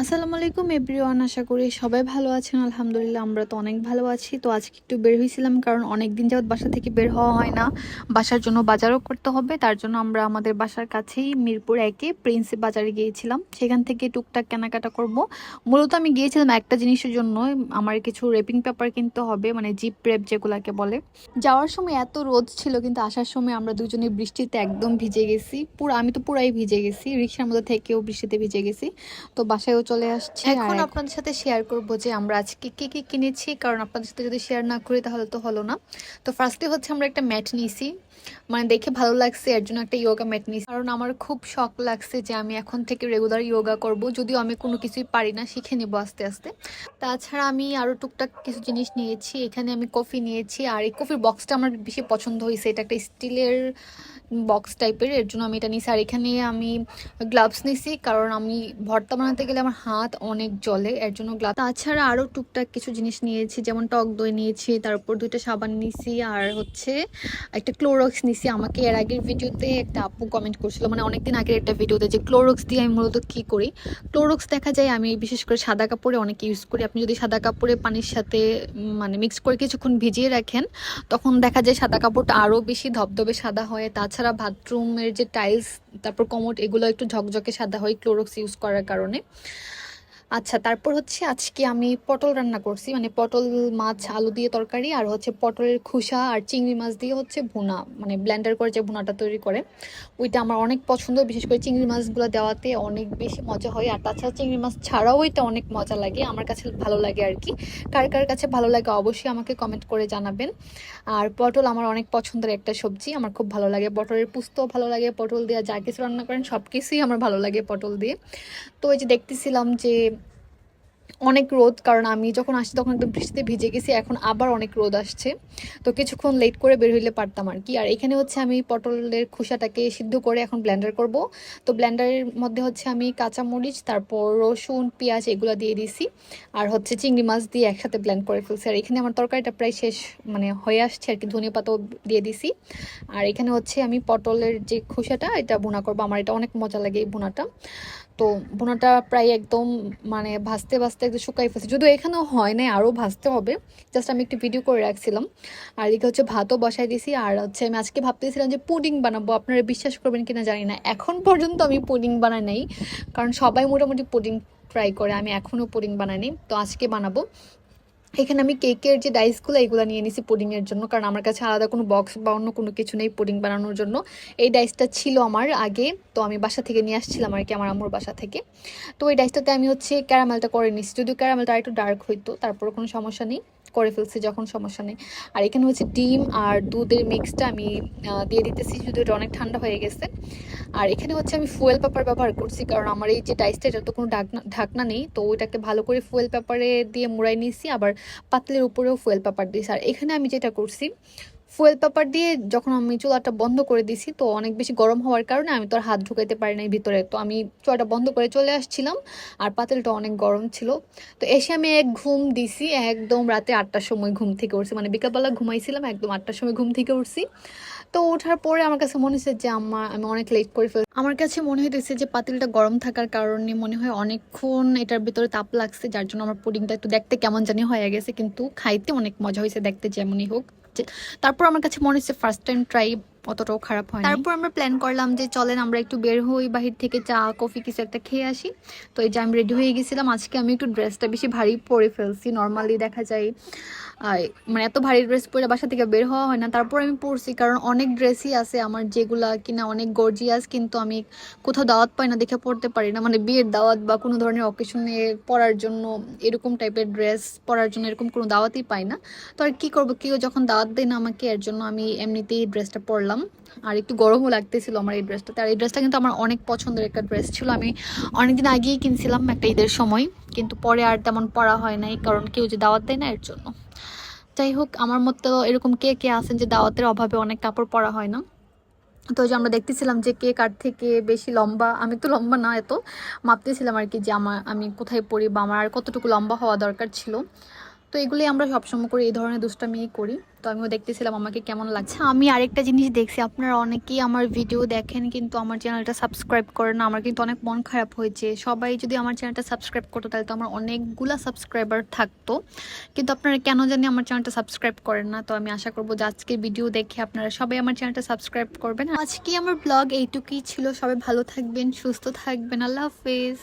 আসসালামু আলাইকুম এভরিওয়ান আশা করি সবাই ভালো আছেন। আলহামদুলিল্লাহ, আমরা তো অনেক ভালো আছি। তো আজকে একটু বের হয়েছিলাম, কারণ অনেক দিন যাবত বাসা থেকে বের হওয়া হয় না। বাসার জন্য বাজারও করতে হবে, তার জন্য আমরা আমাদের বাসার কাছেই মিরপুর একে প্রিন্সে বাজারে গিয়েছিলাম। সেখান থেকে টুকটাক কেনাকাটা করব। মূলত আমি গিয়েছিলাম একটা জিনিসের জন্য, আমার কিছু রেপিং পেপার কিনতে হবে মানে জিপ রেপ যেগুলাকে বলে। যাওয়ার সময় এত রোদ ছিল, কিন্তু আসার সময় আমরা দুজনে বৃষ্টিতে একদম ভিজে গেছি। পুরো, আমি তো পুরাই ভিজে গেছি, রিক্সার মধ্যে থেকেও বৃষ্টিতে ভিজে গেছি। তো বাসায়ও চলে আসছি এখন আপনাদের সাথে শেয়ার করব যে আমরা আজকে কি কি কিনেছি কারণ আপনাদের সাথে যদি শেয়ার না করি তাহলে তো হলো না। তো ফার্স্টে হচ্ছে আমরা একটা ম্যাট নিয়েছি মানে দেখে ভালো লাগছে এর জন্য একটা ইয়োগা ম্যাট নিয়েছি কারণ আমার খুব শখ লাগছে যে আমি এখন থেকে রেগুলার ইয়োগা করব যদিও আমি কোনো কিছুই পারি না শিখে নেব আস্তে আস্তে। তাছাড়া আমি আরও টুকটাক কিছু জিনিস নিয়েছি এখানে আমি কফি নিয়েছি আর এই কফির বক্সটা আমার বেশি পছন্দ হয়েছে এটা একটা স্টিলের বক্স টাইপের এর জন্য আমি এটা নিয়েছি আর এখানে আমি গ্লাভস নিয়েছি কারণ আমি ভর্তা বানাতে গেলে আমার হাত অনেক জলে এর জন্য গ্লাভ তাছাড়া আরও টুকটাক কিছু জিনিস নিয়েছি, যেমন টক দই নিয়েছি, তারপর দুইটা সাবান নিয়েছি আর হচ্ছে একটা ক্লোরক্স নিয়েছি আমাকে এর আগের ভিডিওতে একটা আপু কমেন্ট করছিল মানে অনেকদিন আগের একটা ভিডিওতে যে ক্লোরক্স দিয়ে আমি মূলত কী করি? ক্লোরক্স দেখা যায় আমি বিশেষ করে সাদা কাপড়ে অনেক ইউজ করি। আপনি যদি সাদা কাপড়ে পানির সাথে মানে মিক্স করে কিছুক্ষণ ভিজিয়ে রাখেন, তখন দেখা যায় সাদা কাপড়টা আরও বেশি ধবধবে সাদা হয়। তাছাড়া বাথরুমের যে টাইলস তারপর কমোড এগুলো একটু ঝকঝকে সাদা হয় ক্লোরক্স ইউজ করার কারণে। আচ্ছা তারপর হচ্ছে আজকে আমি পটল রান্না করছি। মানে পটল, মাছ, আলু দিয়ে তরকারি আর হচ্ছে পটলের খোসা আর চিংড়ি মাছ দিয়ে হচ্ছে ভুনা। মানে ব্লেন্ডার করে যে ভুনাটা তৈরি করে, ওইটা আমার অনেক পছন্দ। বিশেষ করে চিংড়ি মাছগুলো দেওয়াতে অনেক বেশি মজা হয়। আর তাছাড়া চিংড়ি মাছ ছাড়াও এটা অনেক মজা লাগে, আমার কাছে ভালো লাগে আর কি। কার কার কাছে ভালো লাগে অবশ্যই আমাকে কমেন্ট করে জানাবেন। আর পটল আমার অনেক পছন্দের একটা সবজি, আমার খুব ভালো লাগে। পটলের পুস্তও ভালো লাগে, পটল দিয়ে যা কিছু রান্না করেন সব কিছুই আমার ভালো লাগে পটল দিয়ে। তো ওই যে দেখতেছিলাম যে অনেক রোদ, কারণ আমি যখন আসছি তখন একদম বৃষ্টিতে ভিজে গেছি, এখন আবার অনেক রোদ আসছে। তো কিছুক্ষণ লেট করে বের হইলে পারতাম আর কি। আর এখানে হচ্ছে আমি পটলের খোসাটাকে সিদ্ধ করে এখন ব্লেন্ডার করব। তো ব্লেন্ডারের মধ্যে হচ্ছে আমি কাঁচামরিচ, তারপর রসুন, পেঁয়াজ এগুলো দিয়ে দিছি। আর হচ্ছে চিংড়ি মাছ দিয়ে একসাথে ব্লেন্ড করে ফেলছি। আর এখানে আমার তরকারিটা প্রায় শেষ মানে হয়ে আসছে আর কি, ধনিয়া পাতাও দিয়ে দিছি। আর এখানে হচ্ছে আমি পটলের যে খোসাটা, এটা বোনা করব। আমার এটা অনেক মজা লাগে এই বোনাটা তো বোনাটা প্রায় একদম মানে ভাজতে ভাজতে একদম শুকাই ফেলছে। যদিও এখানেও হয় নাই আরও ভাজতে হবে। জাস্ট আমি একটি ভিডিও করে রাখছিলাম। আর এদিকে হচ্ছে ভাতও বসাই দিয়েছি। আর হচ্ছে আমি আজকে ভাবতেছিলাম যে পুডিং বানাবো। আপনারা বিশ্বাস করবেন কিনা জানি না। এখন পর্যন্ত আমি পুডিং বানাই নাই। কারণ সবাই মোটামুটি পুডিং ট্রাই করে। আমি এখনও পুডিং বানাইনি তো আজকে বানাবো। এখানে আমি কেকের যে ডাইসগুলো, এগুলো নিয়ে নিছি পুডিংয়ের জন্য। কারণ আমার কাছে আলাদা কোনো বক্স বা অন্য কোনো কিছু নেই পুডিং বানানোর জন্য। এই ডাইসটা ছিল আমার আগে। তো আমি বাসা থেকে নিয়ে আসছিলাম আর কি আমার আম্মুর বাসা থেকে। তো এই ডাইসটাতে আমি হচ্ছে ক্যারামেলটা করে নিচ্ছি যদিও ক্যারামেলটা একটু ডার্ক হইতো তারপর কোনো সমস্যা নেই। করে ফেলছি যখন সমস্যা নেই। আর এখানে হচ্ছে ডিম আর দুধের মিক্সটা আমি দিয়ে দিতেছি যদিও এটা অনেক ঠান্ডা হয়ে গেছে। আর এখানে হচ্ছে আমি ফুয়েল পেপার ব্যবহার করছি, কারণ আমার এই যে ডাইসটা এটা তো কোনো ঢাকনা ঢাকনা নেই, তো ওইটাকে ভালো করে ফুয়েল পেপারে দিয়ে মুড়াই নিয়েছি, আবার পাতলের উপরেও ফুয়েল পেপার দিয়েছি। আর এখানে আমি যেটা করছি ফুয়েল পেপার দিয়ে যখন আমি চুলাটা বন্ধ করে দিছি, তো অনেক বেশি গরম হওয়ার কারণে আমি তো আর হাত ঢুকাইতে পারি নাই ভিতরে। তো আমি চুলাটা বন্ধ করে চলে আসছিলাম আর পাতিলটা অনেক গরম ছিল। তো এসে আমি এক ঘুম দিছি, একদম রাতে আটটার সময় ঘুম থেকে উঠছি। মানে বিকালবেলা ঘুমাইছিলাম, একদম আটটার সময় ঘুম থেকে উঠছি। তো ওঠার পরে আমার কাছে মনে হচ্ছে যে আমার আমি অনেক লেট করে ফেল আমার কাছে মনে হইতেছে যে, পাতিলটা গরম থাকার কারণে মনে হয় অনেকক্ষণ এটার ভিতরে তাপ লাগছে, যার জন্য আমার পুডিংটা একটু দেখতে কেমন জানি হয়ে গেছে। কিন্তু খাইতে অনেক মজা হয়েছে, দেখতে যেমনই হোক। তারপর আমার কাছে মনে হচ্ছে ফার্স্ট টাইম ট্রাই অতটাও খারাপ হয় তারপর আমরা প্ল্যান করলাম যে চলেন আমরা একটু বের হই, বাহির থেকে চা, কফি, কিছু একটা খেয়ে আসি। তো এই যে আমি রেডি হয়ে গেছিলাম, আজকে আমি একটু ড্রেসটা বেশি ভারী পরে ফেলছি। নর্মালি দেখা যায় মানে এত ভারী ড্রেস পরে বাসা থেকে বের হওয়া হয় না। তারপর আমি পরছি, কারণ অনেক ড্রেসই আছে আমার যেগুলা কিনা অনেক গর্জিয়াস কিন্তু আমি কোথাও দাওয়াত পাই না দেখে পড়তে পারি না। মানে বিয়ের দাওয়াত বা কোনো ধরনের অকেশনে পরার জন্য এরকম টাইপের ড্রেস পরার জন্য এরকম কোনো দাওয়াতই পাই না। তো আর কী করব? কেউ যখন দাওয়াত দেয় না আমাকে, এর জন্য আমি এমনিতেই ড্রেসটা পরলাম। আর একটু গরমও লাগতেছিল আমার এই ড্রেসটাতে আর এই ড্রেসটা কিন্তু আমার অনেক পছন্দের একটা ড্রেস ছিল। আমি অনেকদিন আগেই কিনছিলাম একটা ঈদের সময়, কিন্তু পরে আর তেমন পরা হয় নাই, কারণ কেউ যে দাওয়াত দেয় না এর জন্য। যাই হোক, আমার মতো এরকম কে কে আছেন যে দাওয়াতের অভাবে অনেক কাপড় পরা হয় না। তো যে আমরা দেখতেছিলাম যে কে কার থেকে বেশি লম্বা, আমি তো লম্বা না এত, মাপতেছিলাম আর কি যে আমার, আমি কোথায় পড়ি বা আমার আর কতটুকু লম্বা হওয়া দরকার ছিল। তো এগুলি আমরা সবসময় করি এই ধরনের দুষ্টামি করি। তো আমিও দেখতেছিলাম আমাকে কেমন লাগছে। আমি আরেকটা জিনিস দেখছি, আপনারা অনেকেই আমার ভিডিও দেখেন কিন্তু আমার চ্যানেলটা সাবস্ক্রাইব করেন না, আমার কিন্তু অনেক মন খারাপ হয়েছে। সবাই যদি আমার চ্যানেলটা সাবস্ক্রাইব করতো তাহলে তো আমার অনেকগুলা সাবস্ক্রাইবার থাকতো। কিন্তু আপনারা কেন জানি আমার চ্যানেলটা সাবস্ক্রাইব করেন না, তো আমি আশা করব যে আজকের ভিডিও দেখে আপনারা সবাই আমার চ্যানেলটা সাবস্ক্রাইব করবেন। আজকে আমার ব্লগ এইটুকুই ছিল, সবাই ভালো থাকবেন, সুস্থ থাকবেন, আল্লাহ হাফেজ।